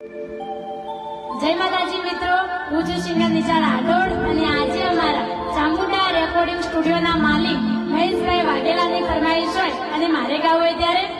જય માતાજી મિત્રો, હું છું સિંગર નિશાળ આડોડ અને આજે અમારા ચામુંડા રેકોર્ડિંગ સ્ટુડિયોના માલિક મહેશભાઈ વાઘેલાની ફરમાઈશ હોય અને મારે ગાવું હોય ત્યારે